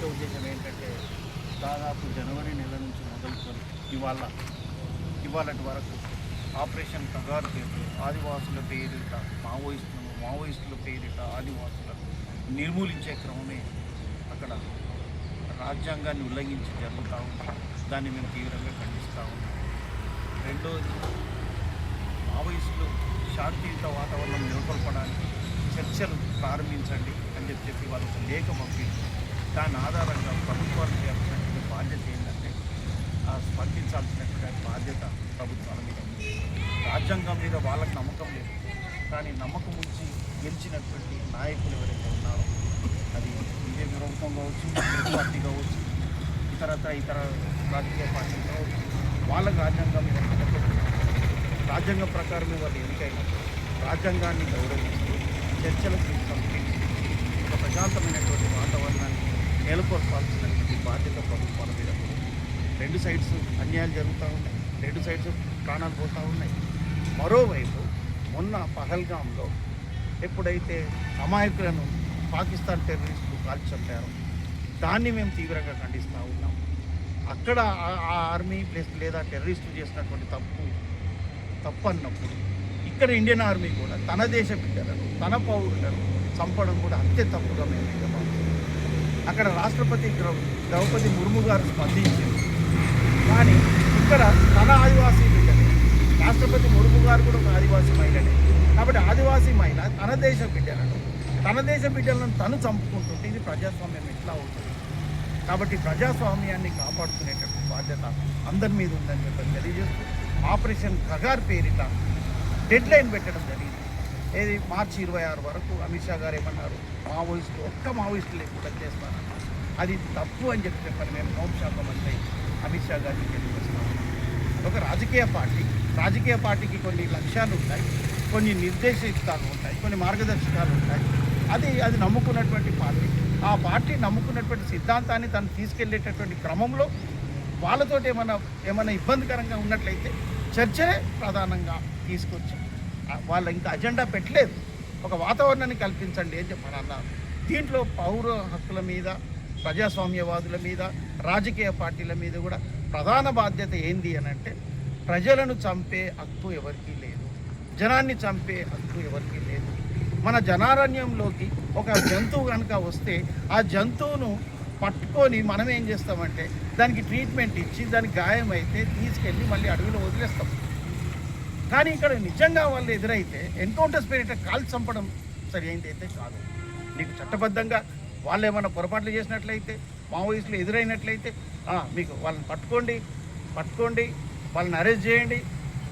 ముఖ్య ఉద్దేశం ఏంటంటే దాదాపు జనవరి నెల నుంచి మొదలుకొని ఇవాళ ఇవాళటి వరకు ఆపరేషన్ కగారు పేరు ఆదివాసుల పేరిట మావోయిస్టులను మావోయిస్టుల పేరిట ఆదివాసులను నిర్మూలించే క్రమమే అక్కడ రాజ్యాంగాన్ని ఉల్లంఘించి జరుగుతూ ఉంది. దాన్ని మేము తీవ్రంగా ఖండిస్తూ ఉన్నాం. రెండోది మావోయిస్టులు శాంతియుత వాతావరణం నెలకొల్పడానికి చర్చలు ప్రారంభించండి అని చెప్పి చెప్పి వాళ్ళకి లేఖ పంపించి దాని ఆధారంగా ప్రభుత్వాలు చేయాల్సినటువంటి బాధ్యత ఏంటంటే స్పందించాల్సినటువంటి బాధ్యత ప్రభుత్వాల మీద రాజ్యాంగం మీద వాళ్ళకి నమ్మకం లేదు. కానీ నమ్మకం ఉంచి గెలిచినటువంటి నాయకులు ఎవరైతే ఉన్నారో అది బీజేపీ ప్రభుత్వం కావచ్చు పార్టీ కావచ్చు ఇతరత్ర ఇతర రాజకీయ పార్టీలు కావచ్చు వాళ్ళకి రాజ్యాంగం మీద నమ్మకం రాజ్యాంగం ప్రకారం వాళ్ళు ఎన్నికైనా రాజ్యాంగాన్ని గౌరవిస్తూ చర్చలకు పంపించి ఒక ప్రశాంతమైనటువంటి వాతావరణాన్ని నెలకొల్పాల్సినటువంటి బాధ్యత ప్రభుత్వాల మీద రెండు సైడ్స్ అన్యాయాలు జరుగుతూ ఉన్నాయి. రెండు సైడ్స్ ప్రాణాలు పోతూ ఉన్నాయి. మరోవైపు మొన్న పహల్గాంలో ఎప్పుడైతే అమాయకులను పాకిస్తాన్ టెర్రరిస్టులు కాల్చి చంపారో దాన్ని మేము తీవ్రంగా ఖండిస్తూ ఉన్నాం. అక్కడ ఆ- ఆర్మీ ప్లస్ లేదా టెర్రరిస్టులు చేసినటువంటి తప్పు తప్పు అన్నప్పుడు ఇక్కడ ఇండియన్ ఆర్మీ కూడా తన దేశ బిడ్డలను తన పౌరులను చంపడం కూడా అంతే తప్పుగా మేము అయితే అక్కడ రాష్ట్రపతి ద్రౌ- ద్రౌపది ముర్ము గారు స్పందించింది కానీ ఇక్కడ తన ఆదివాసీ బిడ్డలే రాష్ట్రపతి ముర్ము గారు కూడా ఒక ఆదివాసీ మహిళనే. కాబట్టి ఆదివాసీ మహిళ తన దేశ బిడ్డలను తన దేశ బిడ్డలను తను చంపుకుంటుంటే ఇది ప్రజాస్వామ్యం ఎట్లా అవుతుంది? కాబట్టి ప్రజాస్వామ్యాన్ని కాపాడుకునేటటువంటి బాధ్యత అందరి మీద ఉందని చెప్పి తెలియజేస్తూ ఆపరేషన్ కగార్ పేరిట డెడ్ లైన్ పెట్టడం జరిగింది. ఏది? మార్చి ఇరవై ఆరు వరకు అమిత్ షా గారు ఏమన్నారు? మావోయిస్టులు ఒక్క మావోయిస్టు లేకుండా చేస్తానన్నారు అది తప్పు అని చెప్పి చెప్పాను మేము హోంశాఖ మంత్రి అమిత్ షా గారికి తెలియజేస్తాము ఒక రాజకీయ పార్టీ. రాజకీయ పార్టీకి కొన్ని లక్ష్యాలు ఉంటాయి కొన్ని నిర్దేశితాలు ఉంటాయి కొన్ని మార్గదర్శకాలు ఉంటాయి. అది అది నమ్ముకున్నటువంటి పార్టీ. ఆ పార్టీ నమ్ముకున్నటువంటి సిద్ధాంతాన్ని తను తీసుకెళ్ళేటటువంటి క్రమంలో వాళ్ళతోటి ఏమైనా ఏమైనా ఇబ్బందికరంగా ఉన్నట్లయితే చర్చనే ప్రధానంగా తీసుకొచ్చి. వాళ్ళు ఇంకా అజెండా పెట్టలేదు. ఒక వాతావరణాన్ని కల్పించండి అని చెప్పారు అన్నారు దీంట్లో పౌర హక్కుల మీద ప్రజాస్వామ్యవాదుల మీద రాజకీయ పార్టీల మీద కూడా ప్రధాన బాధ్యత ఏంది అని అంటే ప్రజలను చంపే హక్కు ఎవరికీ లేదు. జనాన్ని చంపే హక్కు ఎవరికీ లేదు. మన జనారణ్యంలోకి ఒక జంతువు కనుక వస్తే ఆ జంతువును పట్టుకొని మనం ఏం చేస్తామంటే దానికి ట్రీట్మెంట్ ఇచ్చి దానికి గాయం అయితే తీసుకెళ్ళి మళ్ళీ అడవిలో వదిలేస్తాం. కానీ ఇక్కడ నిజంగా వాళ్ళు ఎదురైతే ఎన్కౌంటర్ స్పిరిట్ కాల్ చంపడం సరి అయింది అయితే కాదు. నీకు చట్టబద్ధంగా వాళ్ళు ఏమైనా పొరపాట్లు చేసినట్లయితే మావోయిస్టులు ఎదురైనట్లయితే మీకు వాళ్ళని పట్టుకోండి పట్టుకోండి వాళ్ళని అరెస్ట్ చేయండి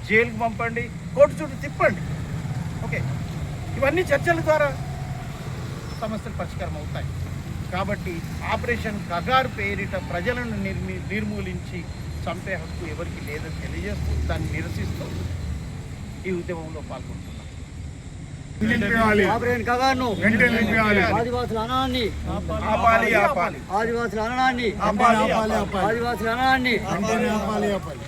జైలుకి పంపండి కోర్టు చుట్టూ తిప్పండి. ఓకే? ఇవన్నీ చర్చల ద్వారా సమస్యలు పరిష్కారం అవుతాయి. కాబట్టి ఆపరేషన్ కగారు పేరిట ప్రజలను నిర్మి నిర్మూలించి చంపే హక్కు ఎవరికి లేదని తెలియజేస్తూ దాన్ని నిరసిస్తూ ఈ ఉద్యమంలో పాల్గొంటున్నాం. ఆదివాసుల అనాన్ని. ఆపాలి ఆపాలి. ఆదివాసుల అనాన్ని. ఆపాలి ఆపాలి ఆదివాసుల అనాన్ని. వెంటనే ఆపాలి ఆపాలి.